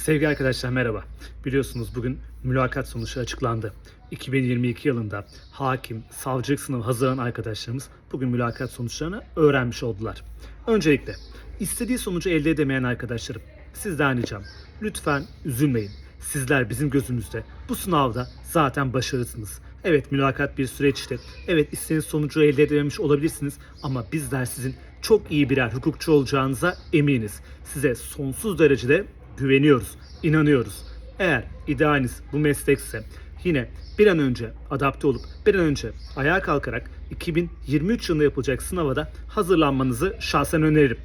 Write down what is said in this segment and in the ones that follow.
Sevgili arkadaşlar merhaba. Biliyorsunuz bugün mülakat sonuçları açıklandı. 2022 yılında hakim, savcılık sınavı hazırlanan arkadaşlarımız bugün mülakat sonuçlarını öğrenmiş oldular. Öncelikle istediği sonucu elde edemeyen arkadaşlarım sizden ricam lütfen üzülmeyin. Sizler bizim gözümüzde bu sınavda zaten başarısınız. Evet mülakat bir süreçti. Evet istediğiniz sonucu elde edememiş olabilirsiniz ama bizler sizin çok iyi birer hukukçu olacağınıza eminiz. Size sonsuz derecede güveniyoruz, inanıyoruz. Eğer idealiniz bu meslekse yine bir an önce adapte olup bir an önce ayağa kalkarak 2023 yılında yapılacak sınava da hazırlanmanızı şahsen öneririm.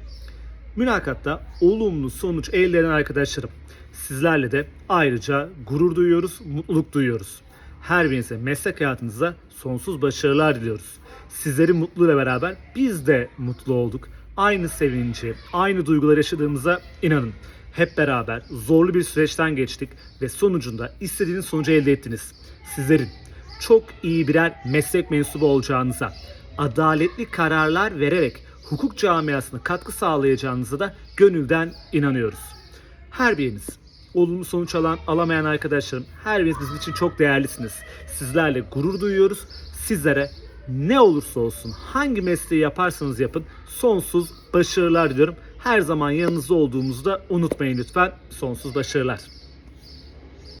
Mülakatta olumlu sonuç elde eden arkadaşlarım. Sizlerle de ayrıca gurur duyuyoruz, mutluluk duyuyoruz. Her birinize meslek hayatınızda sonsuz başarılar diliyoruz. Sizlerin mutluluğuyla beraber biz de mutlu olduk. Aynı sevinci, aynı duygular yaşadığımıza inanın. Hep beraber zorlu bir süreçten geçtik ve sonucunda istediğiniz sonucu elde ettiniz. Sizlerin çok iyi birer meslek mensubu olacağınıza, adaletli kararlar vererek hukuk camiasına katkı sağlayacağınıza da gönülden inanıyoruz. Her biriniz olumlu sonuç alan alamayan arkadaşlarım her biriniz bizim için çok değerlisiniz. Sizlerle gurur duyuyoruz. Sizlere ne olursa olsun hangi mesleği yaparsanız yapın sonsuz başarılar diliyorum. Her zaman yanınızda olduğumuzu da unutmayın lütfen. Sonsuz başarılar.